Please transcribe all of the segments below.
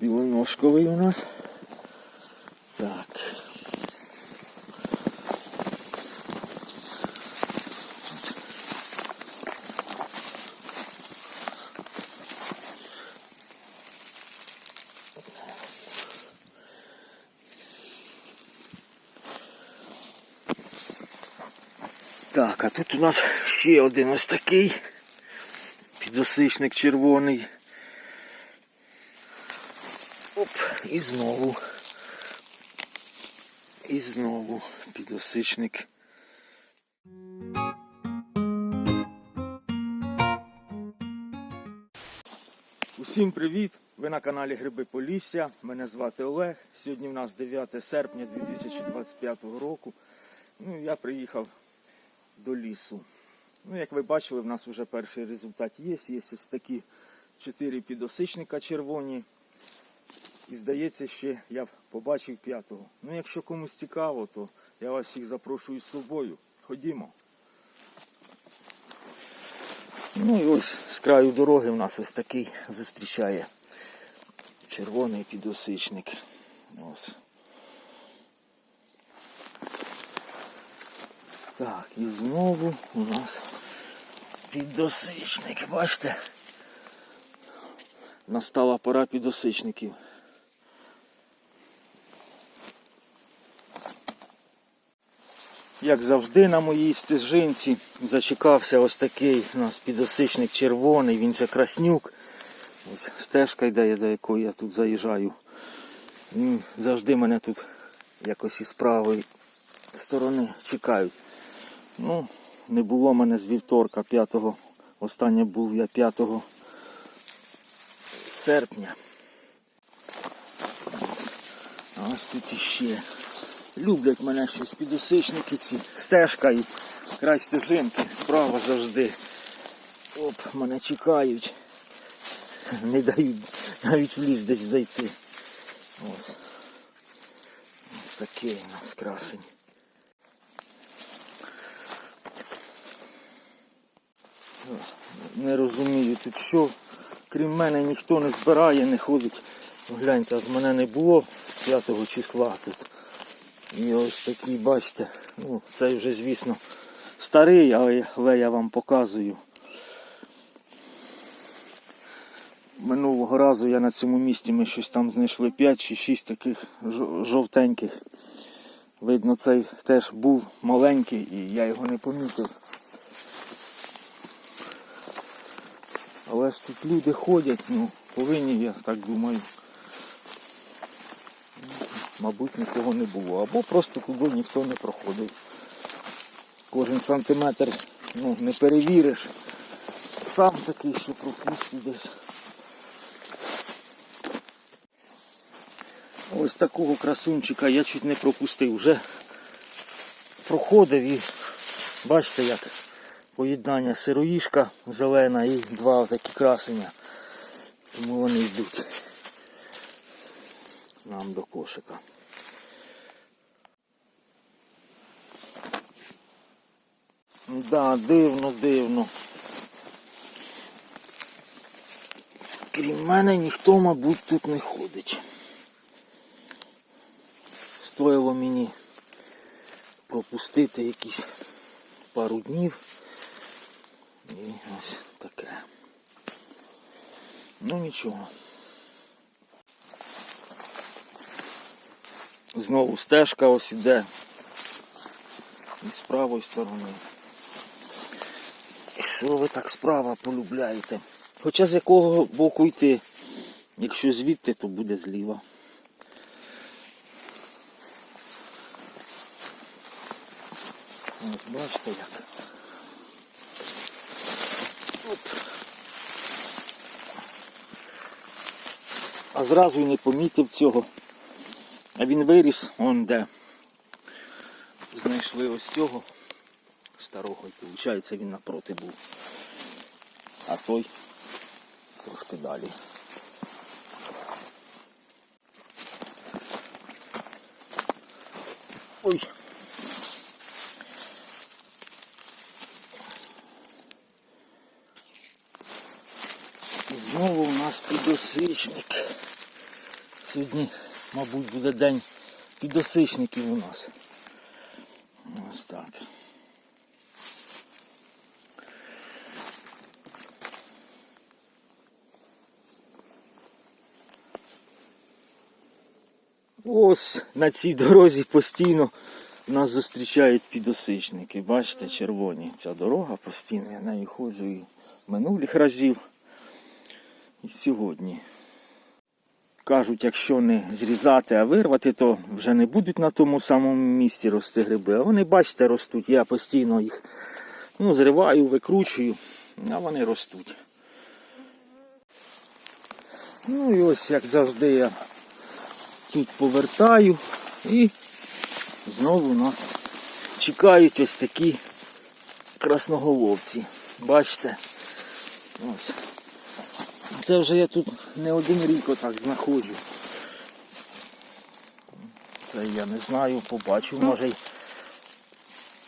білоножковий у нас. Так. Так, а тут у нас ще один ось такий підосичник червоний. Оп, і знову. І знову підосичник. Усім привіт! Ви на каналі Гриби Полісся. Мене звати Олег. Сьогодні в нас 9 серпня 2025 року. Ну, я приїхав до лісу. Ну, як ви бачили, в нас вже перший результат є. Є ось такі 4 підосичника червоні. І здається, ще я побачив п'ятого. Ну, якщо комусь цікаво, то я вас всіх запрошую з собою. Ходімо. Ну і ось з краю дороги в нас ось такий зустрічає червоний підосичник. Ось. Так, і знову у нас підосичник. Бачите? Настала пора підосичників. Як завжди на моїй стежинці зачекався ось такий у нас підосичник червоний, він же краснюк. Ось стежка йде, до якої я тут заїжджаю. Він завжди мене тут якось із правої сторони чекають. Ну, не було мене з вівторка 5-го. Останнє був я 5 серпня. А ось тут іще. Люблять мене щось підосичники ці. Стежка і край стежинки. Справа завжди. Оп, мене чекають. Не дають навіть в ліс десь зайти. Ось. Ось такий у нас красень. Не розумію тут що. Крім мене ніхто не збирає, не ходить. Гляньте, а з мене не було 5 числа тут. І ось такий, бачите, ну цей вже, звісно, старий, але, я вам показую. Минулого разу я на цьому місці ми щось там знайшли 5 чи 6 таких жовтеньких. Видно, цей теж був маленький і я його не помітив. Але ж тут люди ходять, ну, повинні, я так думаю. Мабуть, нікого не було. Або просто туди ніхто не проходив. Кожен сантиметр ну, не перевіриш. Сам такий, що пропустив десь. Ось такого красунчика я чуть не пропустив. Вже проходив і бачите як поєднання сироїшка зелена і два такі красення. Тому вони йдуть нам до кошика. Да, дивно, дивно. Крім мене ніхто, мабуть, тут не ходить. Стоїло мені пропустити якісь пару днів. І ось таке. Ну нічого. Знову стежка ось іде. І з правої сторони. Що ви так справа полюбляєте? Хоча з якого боку йти? Якщо звідти, то буде зліва. Ось бачите як. Оп. А зразу не помітив цього. А він виріс, он де. Знайшли ось цього старого і виходить він напроти був. А той трошки далі. Ой. І Знову у нас підосвічник. Сьогодні, мабуть, буде день підосичників у нас. Ось так. Ось на цій дорозі постійно нас зустрічають підосичники. Бачите, червоні. Ця дорога постійно, я нею ходжу і минулих разів, і сьогодні. Кажуть, якщо не зрізати, а вирвати, то вже не будуть на тому самому місці рости гриби. А вони, бачите, ростуть. Я постійно їх ну, зриваю, викручую, а вони ростуть. Ну і ось, як завжди, я тут повертаю і знову нас чекають ось такі красноголовці. Бачите? Ось. Це вже я тут не один рік отак знаходжу. Це я не знаю, побачу, може й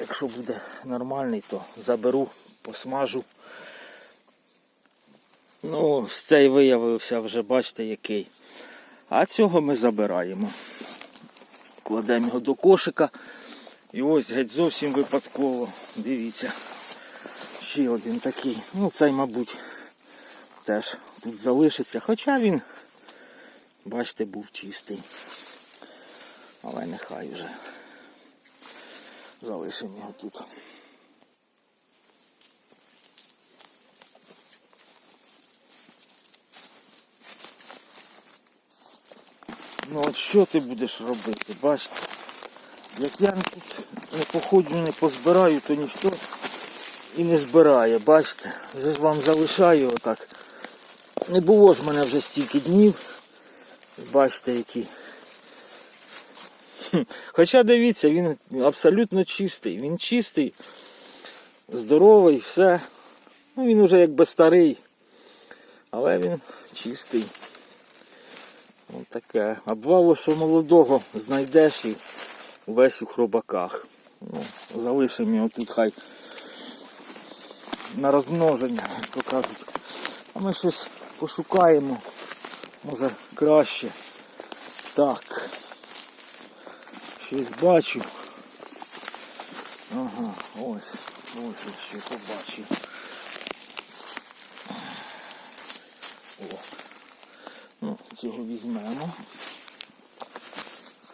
якщо буде нормальний, то заберу, посмажу. Ну, цей виявився вже, бачите, який. А цього ми забираємо. Кладемо його до кошика. І ось геть зовсім випадково. Дивіться. Ще один такий. Ну цей, мабуть, теж тут залишиться. Хоча він, бачите, був чистий. Але нехай вже. Залишимо його тут. Ну от що ти будеш робити, бачите? Як я тут не походжу, не позбираю, то ніхто і не збирає, бачите? Вже ж вам залишаю отак. Не було ж мене вже стільки днів. Бачите які. Хоча дивіться, він абсолютно чистий. Він чистий, здоровий, все. Ну він уже якби старий. Але він чистий. Ось таке. Обвало, що молодого знайдеш і весь у хробаках. Ну, залишимо його тут хай на розмноження, як то кажуть. А ми щось пошукаємо. Може краще. Так. Щось бачу. Ага, ось, ось я ще побачив. О. Ну, цього візьмемо.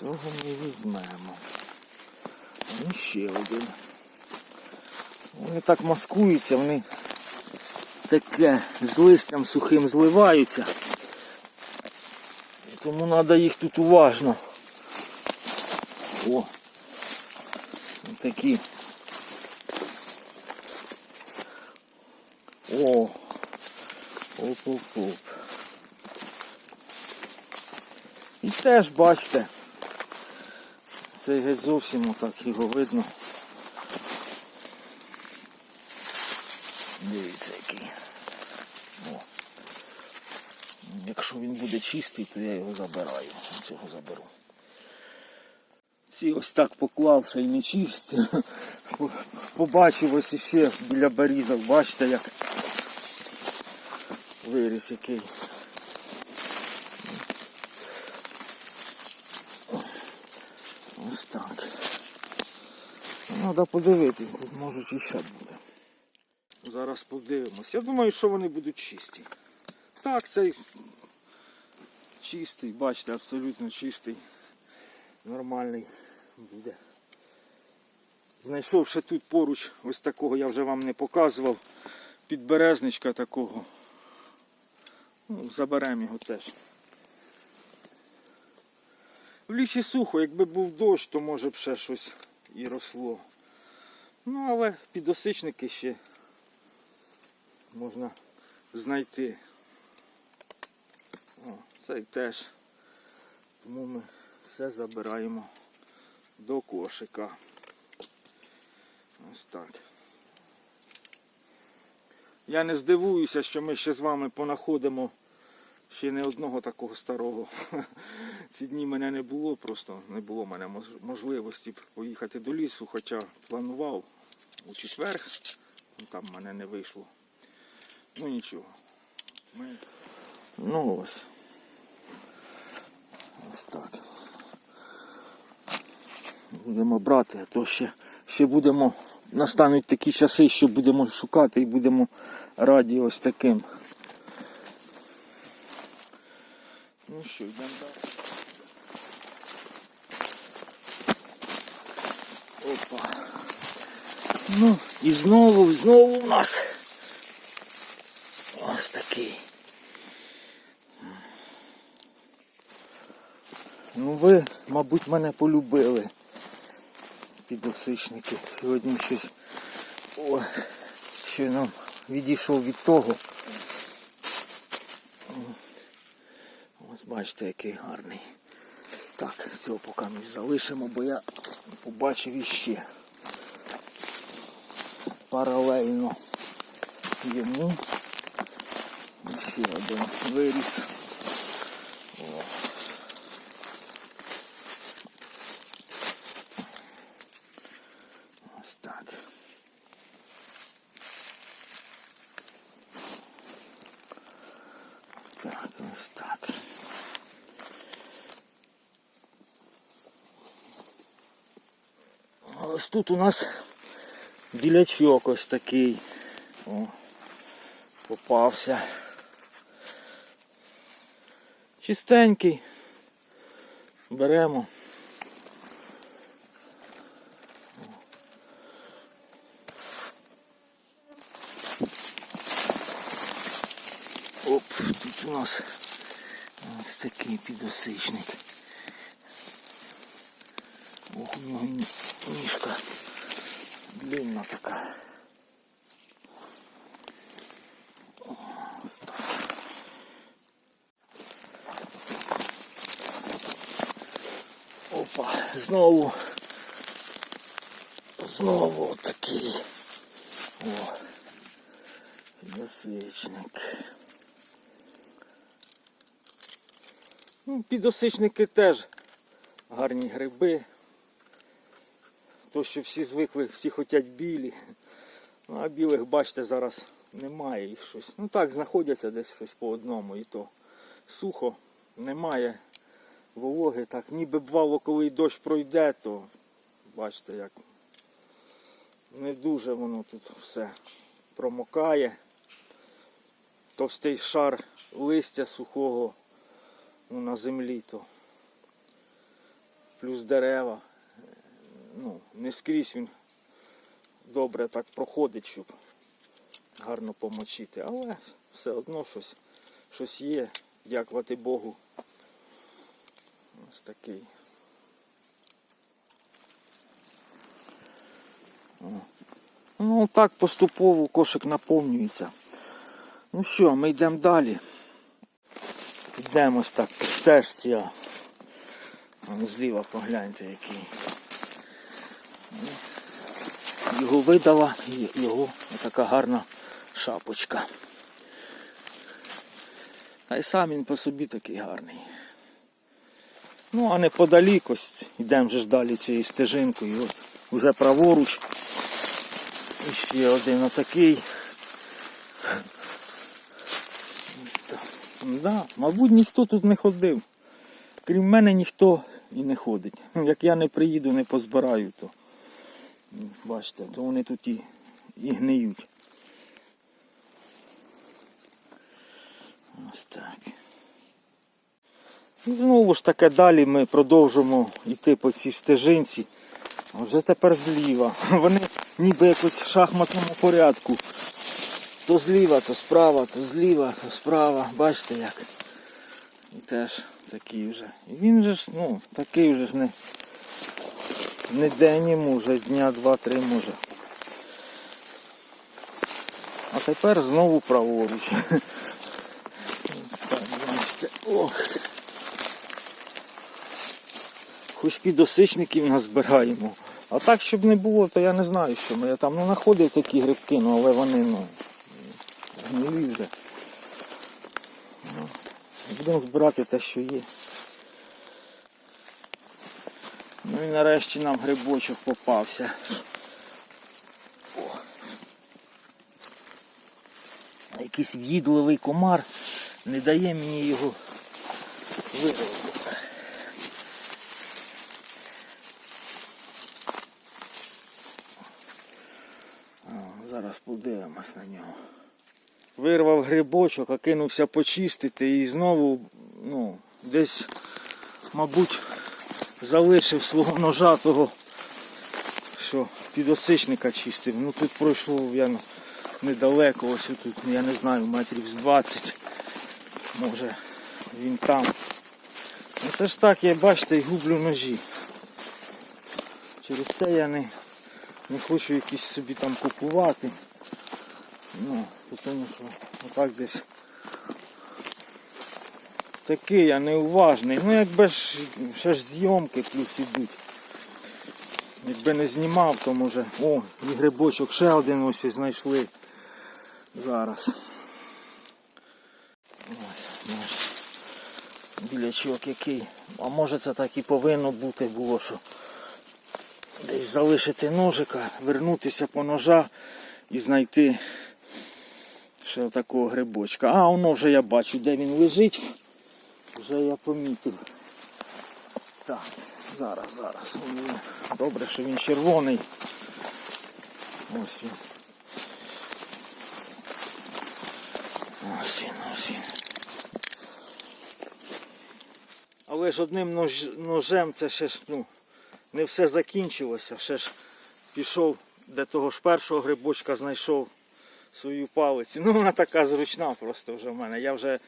Цього ми візьмемо. І ще один. Вони так маскуються, вони таке з листям сухим зливаються. Тому треба їх тут уважно. О! Такі. О! Оп-оп-оп. І теж бачите, цей геть зовсім отак його видно. Дивіться який. О. Якщо він чистий, то я його забираю. Цього заберу. Ці ось так поклав, ще й не чисті. Побачив ось іще біля барізок, бачите як виріс який. Ось так. Треба подивитись, тут можуть іще буде. Зараз подивимось. Я думаю, що вони будуть чисті. Так, цей чистий, бачите, абсолютно чистий, нормальний буде. Знайшов ще тут поруч ось такого, я вже вам не показував, підберезничка такого. Ну, заберемо його теж. В лісі сухо, якби був дощ, то може б ще щось і росло. Ну, але підосичники ще можна знайти. Цей теж. Тому ми все забираємо до кошика. Ось так. Я не здивуюся, що ми ще з вами понаходимо ще не одного такого старого. Ці дні мене не було, просто не було мене можливості поїхати до лісу, хоча планував у четвер, ну, там мене не вийшло. Ну нічого. Ми... Ну ось. Ось так. Будемо брати, а то ще, ще будемо. Настануть такі часи, що будемо шукати і будемо раді ось таким. Ну що, йдемо далі. Опа. Ну, і знову, знову у нас ось такий. Ну ви, мабуть, мене полюбили. Підосичники. Сьогодні щось о, що нам відійшов від того. Ось бачите, який гарний. Так, цього поки ми залишимо, бо я побачив іще паралельно йому. І Ще один виріс. О. Ось так. Так, ось так. А Ось тут у нас білячок ось такий. О, попався. Чистенький. Беремо. Оп, тут у нас ось такий підосичник. Ох, у нього ні- ніжка длинна така. Ось. Опа, знову. Знову такий. О. Підосичник. Ну, підосичники теж гарні гриби. То, що всі звикли, всі хочуть білі. Ну, а білих, бачите, зараз немає їх щось. Ну так, знаходяться десь щось по одному і то сухо, немає вологи. Так, ніби бувало, коли дощ пройде, то бачите, як не дуже воно тут все промокає. Товстий шар листя сухого ну, на землі, то плюс дерева. Ну, не скрізь він добре так проходить, щоб гарно помочити, але все одно щось, щось є, дякувати Богу. Ось такий. Ну так поступово кошик наповнюється. Ну що, ми йдемо далі. Йдемо ось так стежці. Зліва погляньте який. Його видала і його така гарна шапочка. Та й сам він по собі такий гарний. Ну, а неподалік ось йдемо вже ж далі цією стежинкою. От уже праворуч. І ще один отакий. Да, мабуть, ніхто тут не ходив. Крім мене ніхто і не ходить. Ну, Як я не приїду, не позбираю, то бачите, то вони тут і, і гниють. Ось так. І знову ж таки далі ми продовжимо йти по цій стежинці. Вже тепер зліва. Вони ніби якось в шахматному порядку. То зліва, то справа, то зліва, то справа. Бачите як. І теж такий вже. І він же ж, ну, такий вже ж не, не день вже дня два-три може. А тепер знову праворуч. Ох. Хоч підосичників назбираємо. А так, щоб не було, то я не знаю, що ми. Я там ну, знаходив такі грибки, ну, але вони ну, гнилі вже. Ну, Будемо збирати те, що є. Ну і нарешті нам грибочок попався. О. Якийсь в'їдливий комар не дає мені його вирвати. Зараз подивимось на нього. Вирвав грибочок, а кинувся почистити і знову ну, десь, мабуть, залишив свого ножа того, що підосичника чистив. Ну тут пройшов я недалеко, ось тут, я не знаю, метрів з 20. Може він там. Ну це ж так, я бачите, і гублю ножі. Через те я не, не хочу якісь собі там купувати. Ну, тому що отак десь такий я неуважний. Ну якби ж ще ж зйомки плюс ідуть. Якби не знімав, то може... О, і грибочок ще один ось і знайшли зараз. Ось наш білячок який. А може це так і повинно бути було, що десь залишити ножика, вернутися по ножа і знайти ще такого грибочка. А воно вже я бачу, де він лежить. Вже я помітив. Так, зараз, зараз. Добре, що він червоний. Ось він. Ось він, ось він. Але ж одним нож, ножем це ще ж ну, не все закінчилося. Ще ж пішов, де того ж першого грибочка знайшов свою палицю. Ну вона така зручна просто вже в мене. Я вже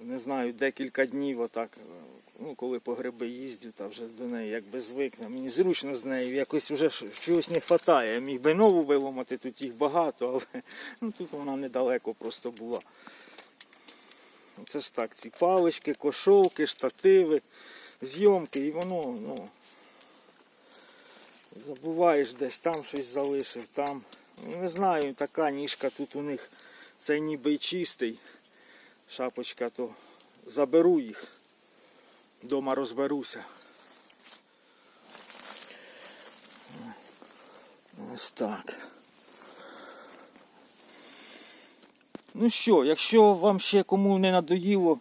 не знаю, декілька днів отак, е, ну коли по гриби їздю, та вже до неї якби звикну. Мені зручно з нею, якось вже чогось не вистачає. Я міг би нову виламати, тут їх багато, але ну, тут вона недалеко просто була. Це ж так, ці палички, кошовки, штативи, зйомки, і воно, ну. Забуваєш десь там щось залишив, там. Ну, Не знаю, така ніжка тут у них. Це ніби чистий. Шапочка, то заберу їх. Дома розберуся. Ось так. Ну що, якщо вам ще кому не надоїло,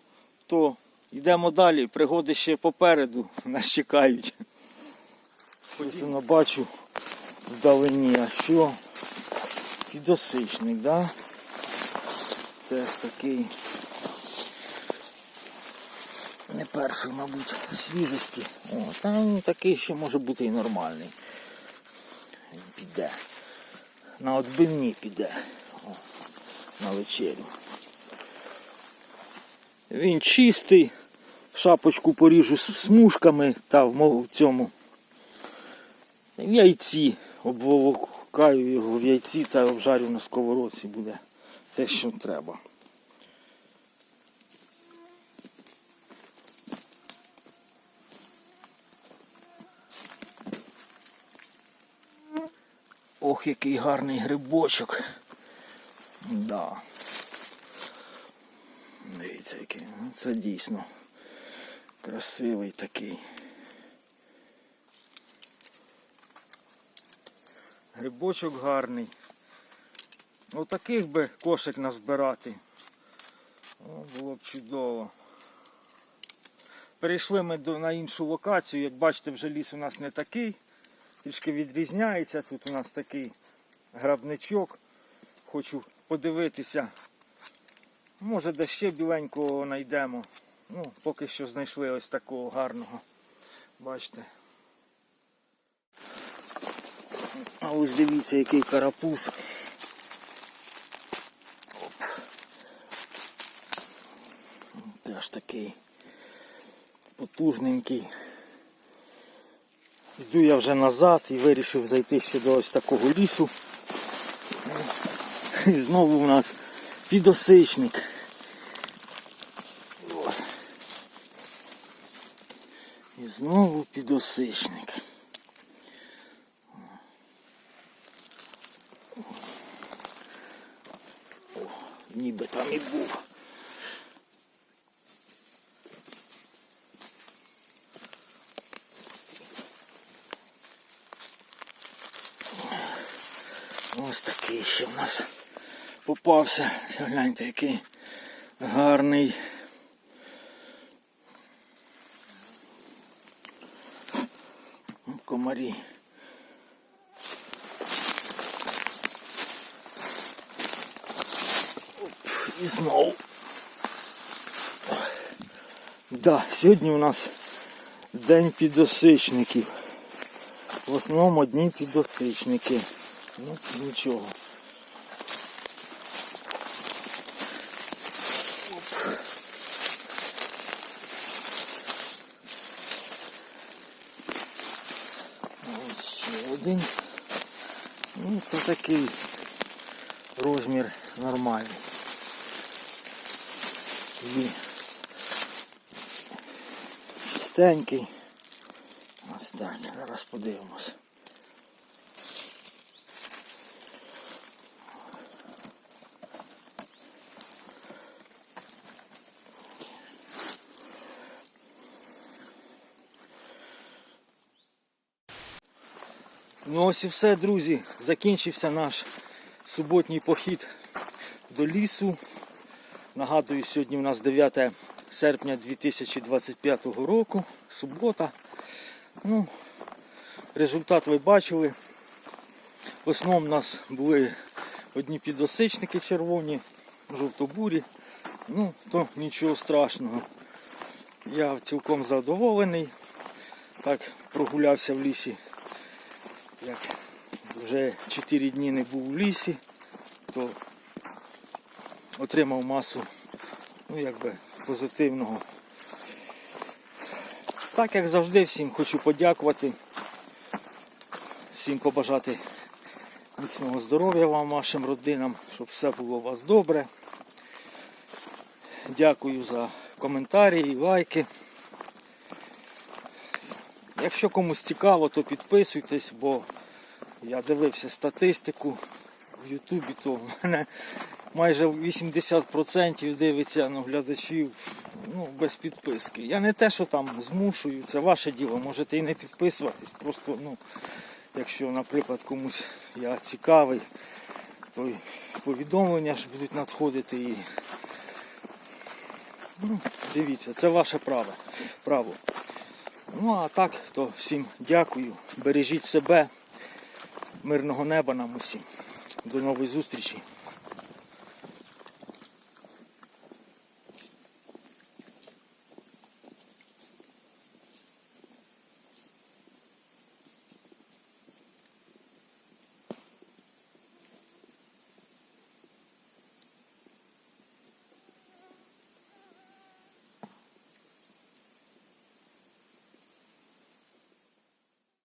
то йдемо далі. Пригоди ще попереду нас чекають. Ось воно бачу вдалині, а що? Підосичник, да? Теж такий. Не перший, мабуть, свіжості. О, там такий ще може бути і нормальний. Він Піде. На отбивні піде. О, на вечерю. Він чистий. Шапочку поріжу смужками та в цьому. В яйці обволокаю його в яйці та обжарю на сковородці буде те, що треба. Ох, який гарний грибочок. Да. Дивіться, який. Ну, Це дійсно красивий такий. Грибочок гарний. Отаких би кошик назбирати. О, було б чудово. Перейшли ми на іншу локацію. Як бачите, вже ліс у нас не такий. Трішки відрізняється. Тут у нас такий грабничок. Хочу подивитися. Може де ще біленького знайдемо. Ну, поки що знайшли ось такого гарного. Бачите. А ось дивіться, який карапуз. Оп. Теж такий потужненький. Йду я вже назад і вирішив зайти ще до ось такого лісу. І знову у нас підосичник. І знову підосичник. Ніби там і був. Ось такий ще в нас попався. Гляньте, який гарний. Комарі. Оп, І знову. Да, сьогодні у нас день підосичників. В основному одні підосичники. Ну, нічого. Оп. Ось ще один. Ну, це такий розмір нормальний. Він чистенький. Ось так, зараз подивимось. Ну ось і все, друзі. Закінчився наш суботній похід до лісу. Нагадую, сьогодні у нас 9 серпня 2025 року, субота. Ну, результат ви бачили. В основному у нас були одні підосичники червоні, жовтобурі. Ну, то нічого страшного. Я цілком задоволений. Так прогулявся в лісі. Як вже 4 дні не був у лісі, то отримав масу ну, якби, позитивного. Так як завжди, всім хочу подякувати, всім побажати міцного здоров'я вам, вашим родинам, щоб все було у вас добре. Дякую за коментарі і лайки. Якщо комусь цікаво, то підписуйтесь, бо я дивився статистику в Ютубі, то в мене майже 80% дивиться ну, глядачів ну, без підписки. Я не те, що там змушую, це ваше діло, можете і не підписуватись. Просто, ну, якщо, наприклад, комусь я цікавий, то повідомлення ж будуть надходити і ну, дивіться, це ваше право. право. Ну а так, то всім дякую. Бережіть себе, мирного неба нам усім. До нової зустрічі.